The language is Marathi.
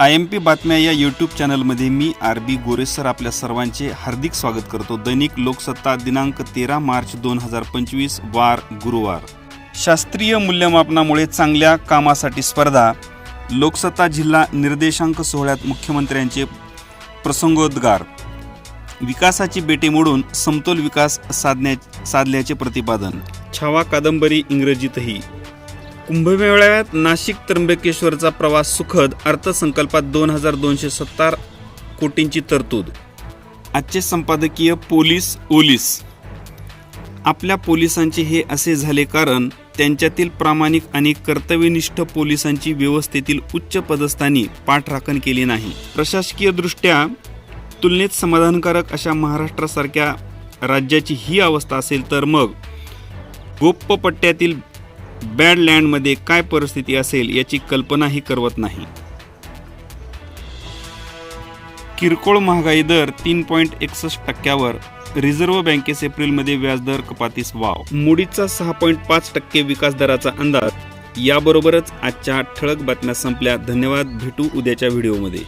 आय एम पी बातम्या या यूट्यूब चॅनलमध्ये मी आर बी गोरेसर आपल्या सर्वांचे हार्दिक स्वागत करतो. दैनिक लोकसत्ता दिनांक तेरा मार्च दोन हजार पंचवीस वार गुरुवार. शास्त्रीय मूल्यमापनामुळे चांगल्या कामासाठी स्पर्धा. लोकसत्ता जिल्हा निर्देशांक सोहळ्यात मुख्यमंत्र्यांचे प्रसंगोद्गार. विकासाची बेटी मोडून समतोल विकास साधण्या साधल्याचे प्रतिपादन. छावा कादंबरी इंग्रजीतही. कुंभमेळ्यात नाशिक त्र्यंबकेश्वरचा प्रवास सुखद अर्थसंकल्पात दोन हजार दोनशे सत्तर कोटींची तरतूद. आजचे संपादकीय पोलीस ओलीस. आपल्या पोलिसांचे हे असे झाले कारण त्यांच्यातील प्रामाणिक आणि कर्तव्यनिष्ठ पोलिसांची व्यवस्थेतील उच्च पदस्थानी पाठराखण केली नाही. प्रशासकीय दृष्ट्या तुलनेत समाधानकारक अशा महाराष्ट्रासारख्या राज्याची ही अवस्था असेल तर मग गोप्प पट्ट्यातील बॅडलँडमध्ये काय परिस्थिती असेल याची कल्पनाही करवत नाही. किरकोळ महागाई दर तीन पॉईंट एकसष्ट टक्क्यावर. रिझर्व्ह बँकेस एप्रिलमध्ये व्याजदर कपातीस वाव. मुडीचा सहा पॉईंट पाच टक्के विकास दराचा अंदाज. याबरोबरच आजच्या ठळक बातम्या संपल्या. धन्यवाद. भेटू उद्याच्या व्हिडिओमध्ये.